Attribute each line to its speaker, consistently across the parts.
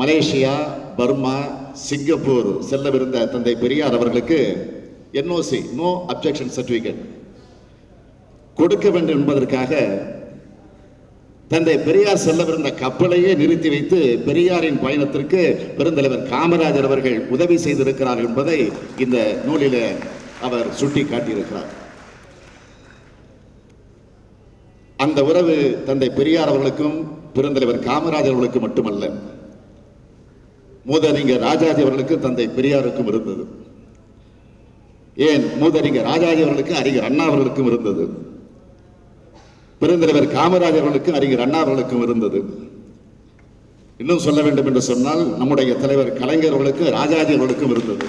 Speaker 1: Malaysia Burma Singapore செல்லவிருந்த தந்தை பெரியார் அவர்களுக்கு NOC no objection certificate கொடுக்க வேண்டும் என்பதற்காக தந்தை பெரியார் செல்லவிருந்த கப்பலையே நிறுத்தி வைத்து பெரியாரின் பயணத்திற்கு பெருந்தலைவர் காமராஜர் அவர்கள் உதவி செய்திருக்கிறார் என்பதை இந்த நூலில் அவர் சுட்டி காட்டியிருக்கிறார் அந்த உறவு தந்தை பெரியார் அவர்களுக்கும் பெருந்தலைவர் காமராஜர் அவர்களுக்கு மட்டுமல்ல. மூதறிஞர் ராஜாஜி அவர்களுக்கு தந்தை பெரியாருக்கும் இருந்தது. ஏன் மூதறிஞர் ராஜாஜி அவர்களுக்கு அறிஞர் அண்ணா அவர்களுக்கும் இருந்தது? பெருந்தலைவர் காமராஜர் அவர்களுக்கும் அறிஞர் அண்ணா அவர்களுக்கும் இருந்தது. இன்னும் சொல்ல வேண்டும் என்று சொன்னால் நம்முடைய தலைவர் கலைஞர்களுக்கு ராஜாஜி அவர்களுக்கும் இருந்தது.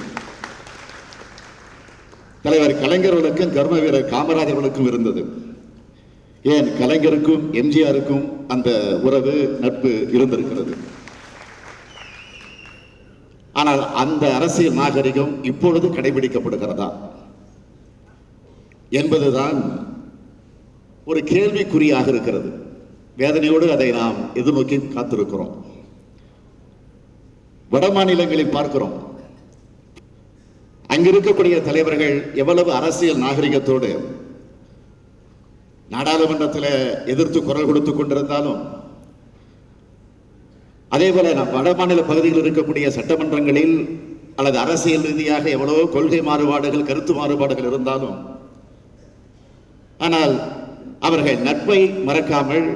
Speaker 1: தலைவர் கலைஞர்களுக்கும் கர்ம வீரர் காமராஜர்களுக்கும் இருந்தது. ஏன் கலைஞருக்கும் எம்ஜிஆருக்கும் அந்த உறவு நட்பு இருந்திருக்கிறது? ஆனால் அந்த அரசியல் நாகரிகம் இப்பொழுது கடைபிடிக்கப்படுகிறதா என்பதுதான் ஒரு கேள்விக்குறியாக இருக்கிறது. வேதனையோடு அதை நாம் எதிர்நோக்கி காத்திருக்கிறோம். வட மாநிலங்களில் பார்க்கிறோம். அங்கிருக்கக்கூடிய தலைவர்கள் எவ்வளவு அரசியல் நாகரிகத்தோடு நாடாளுமன்றத்தில் எதிர்த்து குரல் கொடுத்து கொண்டிருந்தாலும் அதே போல நம் வட மாநில பகுதிகளில் இருக்கக்கூடிய சட்டமன்றங்களில் அல்லது அரசியல் ரீதியாக எவ்வளவோ கொள்கை மாறுபாடுகள் கருத்து மாறுபாடுகள் இருந்தாலும் ஆனால் அவர்கள் நட்பை மறக்காமல்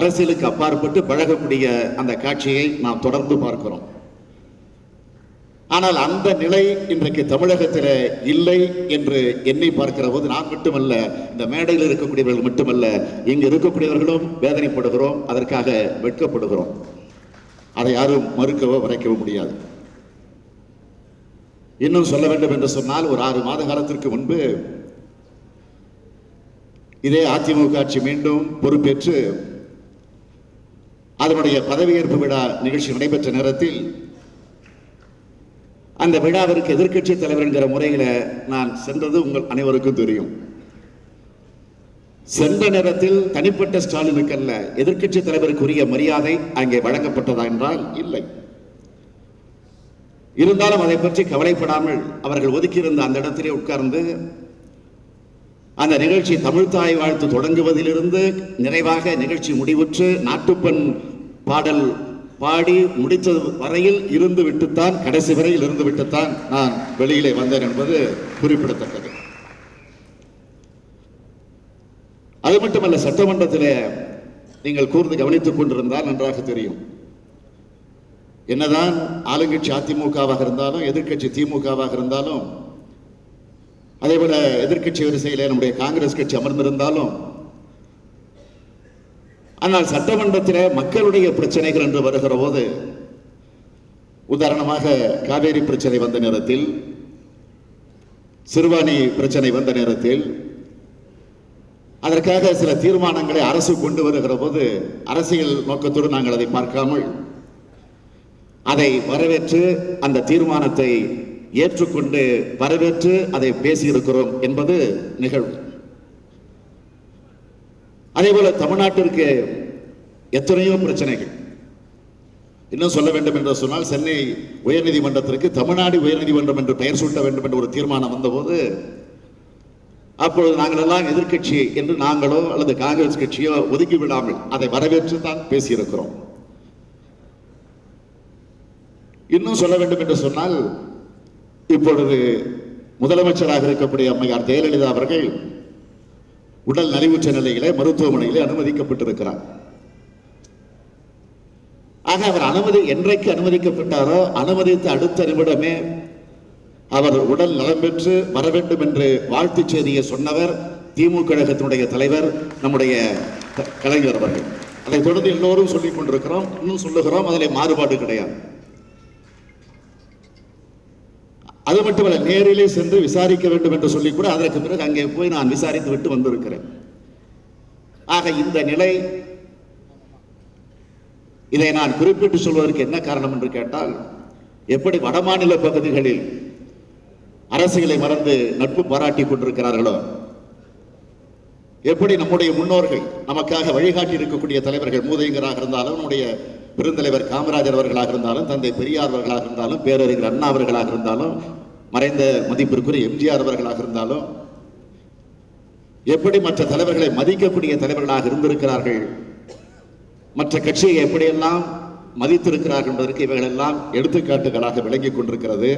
Speaker 1: அரசியலுக்கு அப்பாற்பட்டு பழகக்கூடிய அந்த காட்சியை நாம் தொடர்ந்து பார்க்கிறோம். ஆனால் அந்த நிலை இன்றைக்கு தமிழகத்தில் இல்லை என்று எண்ணி பார்க்கிற போது நான் மட்டுமல்ல இந்த மேடையில் இருக்கக்கூடியவர்கள் மட்டுமல்ல இங்கு இருக்கக்கூடியவர்களும் வேதனைப்படுகிறோம் அதற்காக வெட்கப்படுகிறோம். அதை யாரும் மறுக்கவோ வரைக்கவோ முடியாது. இன்னும் சொல்ல வேண்டும் என்று சொன்னால் ஒரு ஆறு மாத காலத்திற்கு முன்பு இதே அதிமுக ஆட்சி மீண்டும் பொறுப்பேற்று அதனுடைய பதவியேற்பு விழா நிகழ்ச்சி நடைபெற்ற நேரத்தில் அந்த விழாவிற்கு எதிர்க்கட்சி தலைவர் என்கிற முறையில் நான் சென்றது உங்கள் அனைவருக்கும் தெரியும். சென்ற நேரத்தில் தனிப்பட்ட ஸ்டாலினுக்கல்ல எதிர்க்கட்சி தலைவருக்குரிய மரியாதை அங்கே வழங்கப்பட்டதா என்றால் இல்லை. இருந்தாலும் அதை பற்றி கவலைப்படாமல் அவர்கள் ஒதுக்கியிருந்த அந்த இடத்திலே உட்கார்ந்து அந்த நிகழ்ச்சி தமிழ் தாய் வாழ்த்து தொடங்குவதிலிருந்து நிறைவாக நிகழ்ச்சி முடிவுற்று நாட்டுப்பெண் பாடல் பாடி முடித்தது வரையில் இருந்து விட்டுத்தான் கடைசி வரையில் இருந்து விட்டுத்தான் நான் வெளியிலே வந்தேன் என்பது குறிப்பிடத்தக்கது. அது மட்டுமல்ல சட்டமன்றத்தில் நீங்கள் கூர்ந்து கவனித்துக் கொண்டிருந்தால் நன்றாக தெரியும். என்னதான் ஆளுங்கட்சி அதிமுகவாக இருந்தாலும் எதிர்க்கட்சி திமுகவாக இருந்தாலும் அதே போல எதிர்க்கட்சி வரிசையில் நம்முடைய காங்கிரஸ் கட்சி அமர்ந்திருந்தாலும் ஆனால் சட்டமன்றத்தில் மக்களுடைய பிரச்சனைகள் என்று வருகிற போது உதாரணமாக காவேரி பிரச்சனை வந்த நேரத்தில் சிறுவாணி பிரச்சனை வந்த நேரத்தில் அதற்காக சில தீர்மானங்களை அரசு கொண்டு வருகிற போது அரசியல் நோக்கத்தோடு நாங்கள் அதை பார்க்காமல் அதை வரவேற்று அந்த தீர்மானத்தை ஏற்றுக்கொண்டு வரவேற்று அதை பேசியிருக்கிறோம் என்பது நிகழ்வு. அதேபோல தமிழ்நாட்டிற்கு எத்தனையோ பிரச்சனைகள். இன்னும் சொல்ல வேண்டும் என்று சொன்னால் சென்னை உயர்நீதிமன்றத்திற்கு தமிழ்நாடு உயர்நீதிமன்றம் என்று பெயர் சூட்ட வேண்டும் என்ற ஒரு தீர்மானம் வந்தபோது அப்பொழுது நாங்கள் எல்லாம் எதிர்க்கட்சி என்று நாங்களோ அல்லது காங்கிரஸ் கட்சியோ ஒதுக்கி விடாமல் அதை வரவேற்று தான் பேசியிருக்கிறோம். இன்னும் சொல்ல வேண்டும் என்று சொன்னால் இப்பொழுது முதலமைச்சராக இருக்கக்கூடிய அம்மையார் ஜெயலலிதா அவர்கள் உடல் நலிவுற்ற நிலையிலே மருத்துவமனையிலே அனுமதிக்கப்பட்டிருக்கிறார். ஆக அவர் அனுமதி என்றைக்கு அனுமதிக்கப்பட்டாரோ அனுமதித்த அடுத்த நிமிடமே அவர் உடல் நலம் பெற்று வர வேண்டும் என்று வாழ்த்துச் செய்தியை சொன்னவர் திமுக கழகத்தினுடைய தலைவர் நம்முடைய க- கலைஞர் அவர்கள். அதை தொடர்ந்து எல்லோரும் சொல்லிக் கொண்டிருக்கிறோம் இன்னும் சொல்லுகிறோம் அதில் மாறுபாடு கிடையாது. அது மட்டுமல்ல நேரிலே சென்று விசாரிக்க வேண்டும் என்று சொல்லி கூட அதற்கு பிறகு அங்கே போய் நான் விசாரித்து விட்டு வந்திருக்கிறேன். ஆக இந்த நிலை இதை நான் குறிப்பிட்டு சொல்வதற்கு என்ன காரணம் என்று கேட்டால் எப்படி வடமாநில பகுதிகளில் அரசியலை மறந்து நட்பு பாராட்டி கொண்டிருக்கிறார்களோ? எப்படி நம்முடைய முன்னோர்கள் நமக்காக வழிகாட்டி இருக்கக்கூடிய தலைவர்கள் மூதையங்கராக இருந்தாலும் நம்முடைய பெருந்தலைவர் காமராஜர் அவர்களாக இருந்தாலும் தந்தை பெரியார் அவர்களாக இருந்தாலும் பேரறிஞர் அண்ணா அவர்களாக இருந்தாலும் மறைந்த மதிப்பிற்குரிய எம்ஜிஆர் அவர்களாக இருந்தாலும் எப்படி மற்ற தலைவர்களை மதிக்கக்கூடிய தலைவர்களாக இருந்திருக்கிறார்கள்? மற்ற கட்சியை எப்படியெல்லாம் மதித்திருக்கிறார்கள் என்பதற்கு இவைகளெல்லாம் எடுத்துக்காட்டுகளாக விளங்கி கொண்டிருக்கிறது.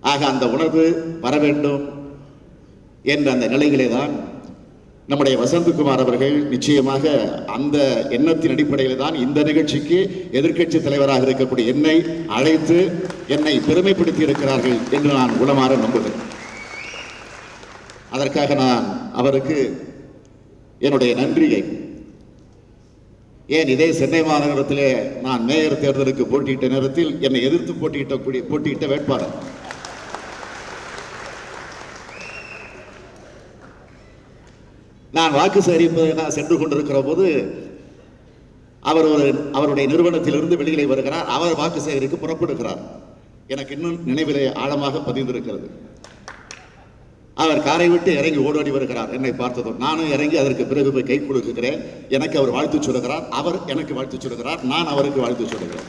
Speaker 1: ஆக அந்த உணர்வு வர வேண்டும் என்ற அந்த நிலையிலே தான் நம்முடைய வசந்தகுமார் அவர்கள் நிச்சயமாக அந்த எண்ணத்தின் அடிப்படையில் தான் இந்த நிகழ்ச்சிக்கு எதிர்க்கட்சி தலைவராக இருக்கக்கூடிய என்னை அழைத்து என்னை பெருமைப்படுத்தி இருக்கிறார்கள் என்று நான் உளமாற நம்புகிறேன். அதற்காக நான் அவருக்கு என்னுடைய நன்றியை. ஏன் இதே சென்னை மாநகரத்திலே நான் மேயர் தேர்தலுக்கு போட்டியிட்ட நேரத்தில் என்னை எதிர்த்து போட்டியிட்ட போட்டியிட்ட வேட்பாளர். நான் வாக்கு சேகரிப்பதற்காக சென்று கொண்டிருக்கிற போது அவர் ஒரு அவருடைய நிறுவனத்திலிருந்து வெளியிலே வருகிறார். அவர் வாக்கு சேகரிக்க புறப்படுகிறார். எனக்கு இன்னும் நினைவிலே ஆழமாக பதிந்திருக்கிறது. அவர் காரை விட்டு இறங்கி ஓடோடி வருகிறார். என்னை பார்த்ததும் நானும் இறங்கி அதற்கு பிறகு போய் கை கொடுக்குகிறேன். எனக்கு அவர் வாழ்த்து சொல்லுகிறார். அவர் எனக்கு வாழ்த்து சொல்லுகிறார். நான் அவருக்கு வாழ்த்து சொல்லுகிறேன்.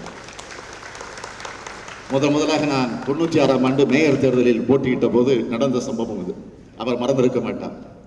Speaker 1: முதன் முதலாக நான் தொண்ணூற்றி ஆறாம் ஆண்டு மேயர் தேர்தலில் போட்டியிட்ட போது நடந்த சம்பவம் இது. அவர் மறந்திருக்க மாட்டார்.